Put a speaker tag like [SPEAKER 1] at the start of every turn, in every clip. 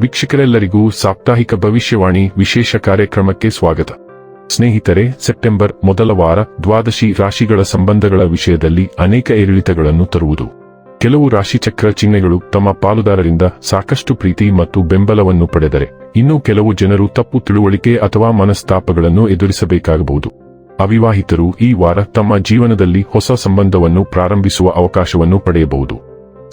[SPEAKER 1] ವೀಕ್ಷಕರೆಲ್ಲರಿಗೂ ಸಾಪ್ತಾಹಿಕ ಭವಿಷ್ಯವಾಣಿ ವಿಶೇಷ ಕಾರ್ಯಕ್ರಮಕ್ಕೆ ಸ್ವಾಗತ. ಸ್ನೇಹಿತರೆ, ಸೆಪ್ಟೆಂಬರ್ ಮೊದಲ ವಾರ ದ್ವಾದಶಿ ರಾಶಿಗಳ ಸಂಬಂಧಗಳ ವಿಷಯದಲ್ಲಿ ಅನೇಕ ಏರಿಳಿತಗಳನ್ನು ತರುವುದು. ಕೆಲವು ರಾಶಿಚಕ್ರ ಚಿಹ್ನೆಗಳು ತಮ್ಮ ಪಾಲುದಾರರಿಂದ ಸಾಕಷ್ಟು ಪ್ರೀತಿ ಮತ್ತು ಬೆಂಬಲವನ್ನು ಪಡೆದರೆ, ಇನ್ನೂ ಕೆಲವು ಜನರು ತಪ್ಪು ತಿಳುವಳಿಕೆ ಅಥವಾ ಮನಸ್ತಾಪಗಳನ್ನು ಎದುರಿಸಬೇಕಾಗಬಹುದು. ಅವಿವಾಹಿತರು ಈ ವಾರ ತಮ್ಮ ಜೀವನದಲ್ಲಿ ಹೊಸ ಸಂಬಂಧವನ್ನು ಪ್ರಾರಂಭಿಸುವ ಅವಕಾಶವನ್ನು ಪಡೆಯಬಹುದು.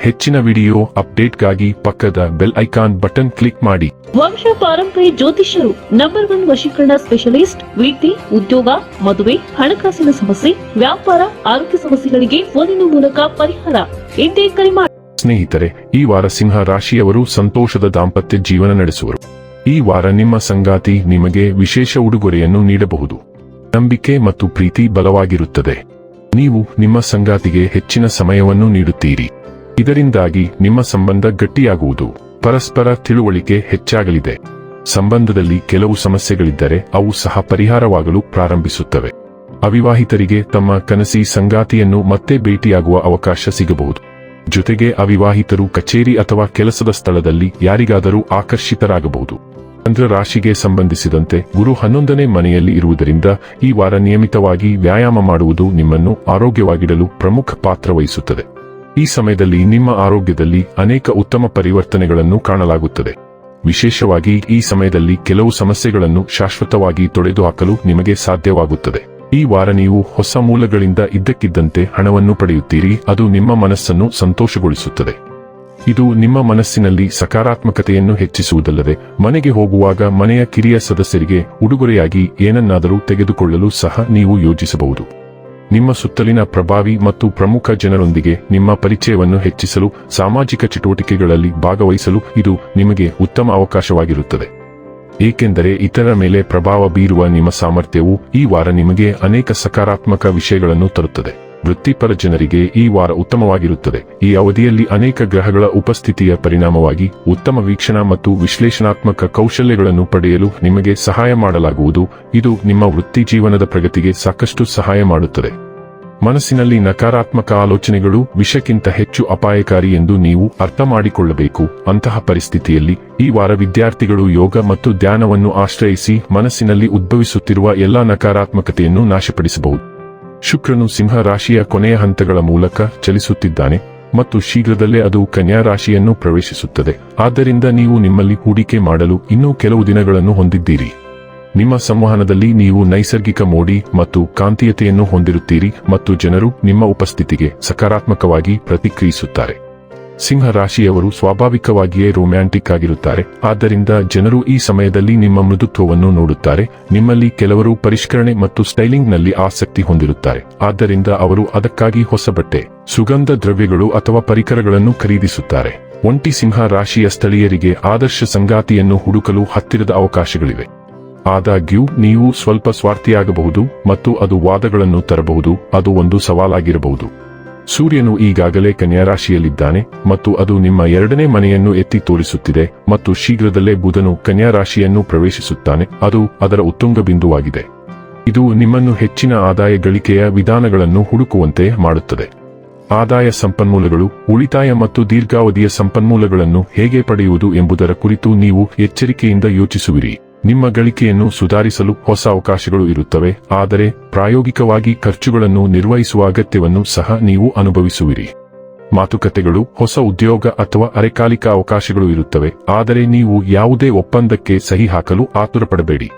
[SPEAKER 1] ಹೆಚ್ಚಿನ ವಿಡಿಯೋ ಅಪ್ಡೇಟ್ಗಾಗಿ ಪಕ್ಕದ ಬೆಲ್ ಐಕಾನ್ ಬಟನ್ ಕ್ಲಿಕ್ ಮಾಡಿ.
[SPEAKER 2] ವಂಶ ಪಾರಂಪರಿ ಜ್ಯೋತಿಷ್ಯರು ನಂಬರ್ ಒನ್ ವಶೀಕರಣ ಸ್ಪೆಷಲಿಸ್ಟ್ ವೃತ್ತಿ ಉದ್ಯೋಗ ಮದುವೆ ಹಣಕಾಸಿನ ಸಮಸ್ಯೆ ವ್ಯಾಪಾರ ಆರೋಗ್ಯ ಸಮಸ್ಯೆಗಳಿಗೆ ಫೋನಿನ ಮೂಲಕ ಪರಿಹಾರ. ಎಂದೇ ಕರೆ ಮಾಡಿ
[SPEAKER 1] ಸ್ನೇಹಿತರೆ ಈ ವಾರ ಸಿಂಹ ರಾಶಿಯವರು ಸಂತೋಷದ ದಾಂಪತ್ಯ ಜೀವನ ನಡೆಸುವರು. ಈ ವಾರ ನಿಮ್ಮ ಸಂಗಾತಿ ನಿಮಗೆ ವಿಶೇಷ ಉಡುಗೊರೆಯನ್ನು ನೀಡಬಹುದು. ನಂಬಿಕೆ ಮತ್ತು ಪ್ರೀತಿ ಬಲವಾಗಿರುತ್ತದೆ. ನೀವು ನಿಮ್ಮ ಸಂಗಾತಿಗೆ ಹೆಚ್ಚಿನ ಸಮಯವನ್ನು ನೀಡುತ್ತೀರಿ. ಇದರಿಂದಾಗಿ ನಿಮ್ಮ ಸಂಬಂಧ ಗಟ್ಟಿಯಾಗುವುದು. ಪರಸ್ಪರ ತಿಳುವಳಿಕೆ ಹೆಚ್ಚಾಗಲಿದೆ. ಸಂಬಂಧದಲ್ಲಿ ಕೆಲವು ಸಮಸ್ಯೆಗಳಿದ್ದರೆ ಅವು ಸಹ ಪರಿಹಾರವಾಗಲು ಪ್ರಾರಂಭಿಸುತ್ತವೆ. ಅವಿವಾಹಿತರಿಗೆ ತಮ್ಮ ಕನಸಿ ಸಂಗಾತಿಯನ್ನು ಮತ್ತೆ ಭೇಟಿಯಾಗುವ ಅವಕಾಶ ಸಿಗಬಹುದು. ಜೊತೆಗೆ ಅವಿವಾಹಿತರು ಕಚೇರಿ ಅಥವಾ ಕೆಲಸದ ಸ್ಥಳದಲ್ಲಿ ಯಾರಿಗಾದರೂ ಆಕರ್ಷಿತರಾಗಬಹುದು. ಚಂದ್ರ ರಾಶಿಗೆ ಸಂಬಂಧಿಸಿದಂತೆ ಗುರು ಹನ್ನೊಂದನೇ ಮನೆಯಲ್ಲಿ ಇರುವುದರಿಂದ ಈ ವಾರ ನಿಯಮಿತವಾಗಿ ವ್ಯಾಯಾಮ ಮಾಡುವುದು ನಿಮ್ಮನ್ನು ಆರೋಗ್ಯವಾಗಿಡಲು ಪ್ರಮುಖ ಪಾತ್ರ ವಹಿಸುತ್ತದೆ. ಈ ಸಮಯದಲ್ಲಿ ನಿಮ್ಮ ಆರೋಗ್ಯದಲ್ಲಿ ಅನೇಕ ಉತ್ತಮ ಪರಿವರ್ತನೆಗಳನ್ನು ಕಾಣಲಾಗುತ್ತದೆ. ವಿಶೇಷವಾಗಿ ಈ ಸಮಯದಲ್ಲಿ ಕೆಲವು ಸಮಸ್ಯೆಗಳನ್ನು ಶಾಶ್ವತವಾಗಿ ತೊಡೆದುಹಾಕಲು ನಿಮಗೆ ಸಾಧ್ಯವಾಗುತ್ತದೆ. ಈ ವಾರ ನೀವು ಹೊಸ ಮೂಲಗಳಿಂದ ಇದ್ದಕ್ಕಿದ್ದಂತೆ ಹಣವನ್ನು ಪಡೆಯುತ್ತೀರಿ, ಅದು ನಿಮ್ಮ ಮನಸ್ಸನ್ನು ಸಂತೋಷಗೊಳಿಸುತ್ತದೆ. ಇದು ನಿಮ್ಮ ಮನಸ್ಸಿನಲ್ಲಿ ಸಕಾರಾತ್ಮಕತೆಯನ್ನು ಹೆಚ್ಚಿಸುವುದಲ್ಲದೆ, ಮನೆಗೆ ಹೋಗುವಾಗ ಮನೆಯ ಕಿರಿಯ ಸದಸ್ಯರಿಗೆ ಉಡುಗೊರೆಯಾಗಿ ಏನನ್ನಾದರೂ ತೆಗೆದುಕೊಳ್ಳಲು ಸಹ ನೀವು ಯೋಜಿಸಬಹುದು. ನಿಮ್ಮ ಸುತ್ತಲಿನ ಪ್ರಭಾವಿ ಮತ್ತು ಪ್ರಮುಖ ಜನರೊಂದಿಗೆ ನಿಮ್ಮ ಪರಿಚಯವನ್ನು ಹೆಚ್ಚಿಸಲು, ಸಾಮಾಜಿಕ ಚಟುವಟಿಕೆಗಳಲ್ಲಿ ಭಾಗವಹಿಸಲು ಇದು ನಿಮಗೆ ಉತ್ತಮ ಅವಕಾಶವಾಗಿರುತ್ತದೆ. ಏಕೆಂದರೆ ಇತರರ ಮೇಲೆ ಪ್ರಭಾವ ಬೀರುವ ನಿಮ್ಮ ಸಾಮರ್ಥ್ಯವು ಈ ವಾರ ನಿಮಗೆ ಅನೇಕ ಸಕಾರಾತ್ಮಕ ವಿಷಯಗಳನ್ನು ತರುತ್ತದೆ. ವೃತ್ತಿಪರ ಜನರಿಗೆ ಈ ವಾರ ಉತ್ತಮವಾಗಿರುತ್ತದೆ. ಈ ಅವಧಿಯಲ್ಲಿ ಅನೇಕ ಗ್ರಹಗಳ ಉಪಸ್ಥಿತಿಯ ಪರಿಣಾಮವಾಗಿ ಉತ್ತಮ ವೀಕ್ಷಣಾ ಮತ್ತು ವಿಶ್ಲೇಷಣಾತ್ಮಕ ಕೌಶಲ್ಯಗಳನ್ನು ಪಡೆಯಲು ನಿಮಗೆ ಸಹಾಯ ಮಾಡಲಾಗುವುದು. ಇದು ನಿಮ್ಮ ವೃತ್ತಿ ಜೀವನದ ಪ್ರಗತಿಗೆ ಸಾಕಷ್ಟು ಸಹಾಯ ಮಾಡುತ್ತದೆ. ಮನಸ್ಸಿನಲ್ಲಿ ನಕಾರಾತ್ಮಕ ಆಲೋಚನೆಗಳು ವಿಷಕ್ಕಿಂತ ಹೆಚ್ಚು ಅಪಾಯಕಾರಿ ಎಂದು ನೀವು ಅರ್ಥ ಮಾಡಿಕೊಳ್ಳಬೇಕು. ಅಂತಹ ಪರಿಸ್ಥಿತಿಯಲ್ಲಿ ಈ ವಾರ ವಿದ್ಯಾರ್ಥಿಗಳು ಯೋಗ ಮತ್ತು ಧ್ಯಾನವನ್ನು ಆಶ್ರಯಿಸಿ ಮನಸ್ಸಿನಲ್ಲಿ ಉದ್ಭವಿಸುತ್ತಿರುವ ಎಲ್ಲಾ ನಕಾರಾತ್ಮಕತೆಯನ್ನು ನಾಶಪಡಿಸಬಹುದು. ಶುಕ್ರನು ಸಿಂಹ ರಾಶಿಯ ಕೊನೆಯ ಹಂತಗಳ ಮೂಲಕ ಚಲಿಸುತ್ತಿದ್ದಾನೆ ಮತ್ತು ಶೀಘ್ರದಲ್ಲೇ ಅದು ಕನ್ಯಾ ರಾಶಿಯನ್ನು ಪ್ರವೇಶಿಸುತ್ತದೆ. ಆದ್ದರಿಂದ ನೀವು ನಿಮ್ಮಲ್ಲಿ ಹೂಡಿಕೆ ಮಾಡಲು ಇನ್ನೂ ಕೆಲವು ದಿನಗಳನ್ನು ಹೊಂದಿದ್ದೀರಿ. ನಿಮ್ಮ ಸಂವಹನದಲ್ಲಿ ನೀವು ನೈಸರ್ಗಿಕ ಮೋಡಿ ಮತ್ತು ಕಾಂತೀಯತೆಯನ್ನು ಹೊಂದಿರುತ್ತೀರಿ ಮತ್ತು ಜನರು ನಿಮ್ಮ ಉಪಸ್ಥಿತಿಗೆ ಸಕಾರಾತ್ಮಕವಾಗಿ ಪ್ರತಿಕ್ರಿಯಿಸುತ್ತಾರೆ. ಸಿಂಹ ರಾಶಿಯವರು ಸ್ವಾಭಾವಿಕವಾಗಿಯೇ ರೊಮ್ಯಾಂಟಿಕ್ ಆಗಿರುತ್ತಾರೆ. ಆದ್ದರಿಂದ ಜನರು ಈ ಸಮಯದಲ್ಲಿ ನಿಮ್ಮ ಮೃದುತ್ವವನ್ನು ನೋಡುತ್ತಾರೆ. ನಿಮ್ಮಲ್ಲಿ ಕೆಲವರು ಪರಿಷ್ಕರಣೆ ಮತ್ತು ಸ್ಟೈಲಿಂಗ್ನಲ್ಲಿ ಆಸಕ್ತಿ ಹೊಂದಿರುತ್ತಾರೆ. ಆದ್ದರಿಂದ ಅವರು ಅದಕ್ಕಾಗಿ ಹೊಸ ಬಟ್ಟೆ, ಸುಗಂಧ ದ್ರವ್ಯಗಳು ಅಥವಾ ಪರಿಕರಗಳನ್ನು ಖರೀದಿಸುತ್ತಾರೆ. ಒಂಟಿ ಸಿಂಹ ರಾಶಿಯ ಸ್ಥಳೀಯರಿಗೆ ಆದರ್ಶ ಸಂಗಾತಿಯನ್ನು ಹುಡುಕಲು ಹತ್ತಿರದ ಅವಕಾಶಗಳಿವೆ. ಆದಾಗ್ಯೂ, ನೀವು ಸ್ವಲ್ಪ ಸ್ವಾರ್ಥಿಯಾಗಬಹುದು ಮತ್ತು ಅದು ವಾದಗಳನ್ನು ತರಬಹುದು. ಅದು ಒಂದು ಸವಾಲಾಗಿರಬಹುದು. ಸೂರ್ಯನು ಈಗಾಗಲೇ ಕನ್ಯಾ ರಾಶಿಯಲ್ಲಿದ್ದಾನೆ ಮತ್ತು ಅದು ನಿಮ್ಮ ಎರಡನೇ ಮನೆಯನ್ನು ಎತ್ತಿ ತೋರಿಸುತ್ತಿದೆ ಮತ್ತು ಶೀಘ್ರದಲ್ಲೇ ಬುಧನು ಕನ್ಯಾ ರಾಶಿಯನ್ನು ಪ್ರವೇಶಿಸುತ್ತಾನೆ. ಅದು ಅದರ ಉತ್ತುಂಗ ಬಿಂದುವಾಗಿದೆ. ಇದು ನಿಮ್ಮನ್ನು ಹೆಚ್ಚಿನ ಆದಾಯ ಗಳಿಕೆಯ ವಿಧಾನಗಳನ್ನು ಹುಡುಕುವಂತೆ ಮಾಡುತ್ತದೆ. ಆದಾಯ ಸಂಪನ್ಮೂಲಗಳು, ಉಳಿತಾಯ ಮತ್ತು ದೀರ್ಘಾವಧಿಯ ಸಂಪನ್ಮೂಲಗಳನ್ನು ಹೇಗೆ ಪಡೆಯುವುದು ಎಂಬುದರ ಕುರಿತು ನೀವು ಎಚ್ಚರಿಕೆಯಿಂದ ಯೋಚಿಸುವಿರಿ. ನಿಮ್ಮ ಗಳಿಕೆಯನ್ನು ಸುಧಾರಿಸಲು ಹೊಸ ಅವಕಾಶಗಳು ಇರುತ್ತವೆ, ಆದರೆ ಪ್ರಾಯೋಗಿಕವಾಗಿ ಖರ್ಚುಗಳನ್ನು ನಿರ್ವಹಿಸುವ ಅಗತ್ಯವನ್ನು ಸಹ ನೀವು ಅನುಭವಿಸುವಿರಿ. ಮಾತುಕತೆಗಳು, ಹೊಸ ಉದ್ಯೋಗ ಅಥವಾ ಅರೆಕಾಲಿಕ ಅವಕಾಶಗಳು ಇರುತ್ತವೆ, ಆದರೆ ನೀವು ಯಾವುದೇ ಒಪ್ಪಂದಕ್ಕೆ ಸಹಿ ಹಾಕಲು ಆತುರಪಡಬೇಡಿ.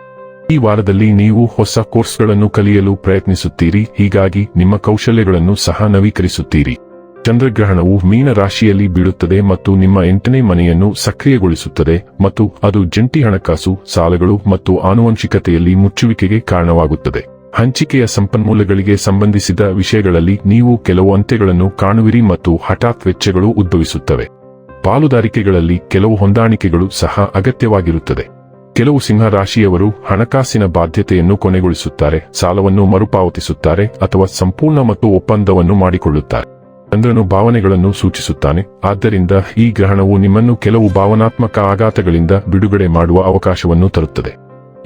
[SPEAKER 1] ಈ ವಾರದಲ್ಲಿ ನೀವು ಹೊಸ ಕೋರ್ಸ್ಗಳನ್ನು ಕಲಿಯಲು ಪ್ರಯತ್ನಿಸುತ್ತೀರಿ, ಹೀಗಾಗಿ ನಿಮ್ಮ ಕೌಶಲ್ಯಗಳನ್ನು ಸಹ ನವೀಕರಿಸುತ್ತೀರಿ. ಚಂದ್ರಗ್ರಹಣವು ಮೀನ ರಾಶಿಯಲ್ಲಿ ಬೀಳುತ್ತದೆ ಮತ್ತು ನಿಮ್ಮ ಎಂಟನೇ ಮನೆಯನ್ನು ಸಕ್ರಿಯಗೊಳಿಸುತ್ತದೆ ಮತ್ತು ಅದು ಜಂಟಿ ಹಣಕಾಸು, ಸಾಲಗಳು ಮತ್ತು ಆನುವಂಶಿಕತೆಯಲ್ಲಿ ಮುಚ್ಚುವಿಕೆಗೆ ಕಾರಣವಾಗುತ್ತದೆ. ಹಂಚಿಕೆಯ ಸಂಪನ್ಮೂಲಗಳಿಗೆ ಸಂಬಂಧಿಸಿದ ವಿಷಯಗಳಲ್ಲಿ ನೀವು ಕೆಲವು ಅಂತ್ಯಗಳನ್ನು ಕಾಣುವಿರಿ ಮತ್ತು ಹಠಾತ್ ವೆಚ್ಚಗಳು ಉದ್ಭವಿಸುತ್ತವೆ. ಪಾಲುದಾರಿಕೆಗಳಲ್ಲಿ ಕೆಲವು ಹೊಂದಾಣಿಕೆಗಳು ಸಹ ಅಗತ್ಯವಾಗಿರುತ್ತದೆ. ಕೆಲವು ಸಿಂಹ ರಾಶಿಯವರು ಹಣಕಾಸಿನ ಬಾಧ್ಯತೆಯನ್ನು ಕೊನೆಗೊಳಿಸುತ್ತಾರೆ, ಸಾಲವನ್ನು ಮರುಪಾವತಿಸುತ್ತಾರೆ ಅಥವಾ ಸಂಪೂರ್ಣ ಮತ್ತು ಒಪ್ಪಂದವನ್ನು ಮಾಡಿಕೊಳ್ಳುತ್ತಾರೆ. ಚಂದ್ರನು ಭಾವನೆಗಳನ್ನು ಸೂಚಿಸುತ್ತಾನೆ. ಆದ್ದರಿಂದ ಈ ಗ್ರಹಣವು ನಿಮ್ಮನ್ನು ಕೆಲವು ಭಾವನಾತ್ಮಕ ಆಘಾತಗಳಿಂದ ಬಿಡುಗಡೆ ಮಾಡುವ ಅವಕಾಶವನ್ನು ತರುತ್ತದೆ.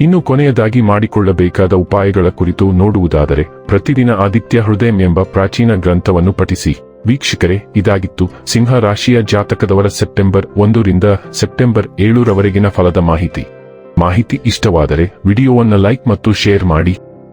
[SPEAKER 1] ಇನ್ನು ಕೊನೆಯದಾಗಿ ಮಾಡಿಕೊಳ್ಳಬೇಕಾದ ಉಪಾಯಗಳ ಕುರಿತು ನೋಡುವುದಾದರೆ, ಪ್ರತಿದಿನ ಆದಿತ್ಯ ಹೃದಯಂ ಎಂಬ ಪ್ರಾಚೀನ ಗ್ರಂಥವನ್ನು ಪಠಿಸಿ. ವೀಕ್ಷಕರೇ, ಇದಾಗಿತ್ತು ಸಿಂಹ ರಾಶಿಯ ಜಾತಕದವರ ಸೆಪ್ಟೆಂಬರ್ ಒಂದರಿಂದ ಸೆಪ್ಟೆಂಬರ್ ಏಳರವರೆಗಿನ ಫಲದ ಮಾಹಿತಿ. ಮಾಹಿತಿ ಇಷ್ಟವಾದರೆ ವಿಡಿಯೋವನ್ನು ಲೈಕ್ ಮತ್ತು ಶೇರ್ ಮಾಡಿ.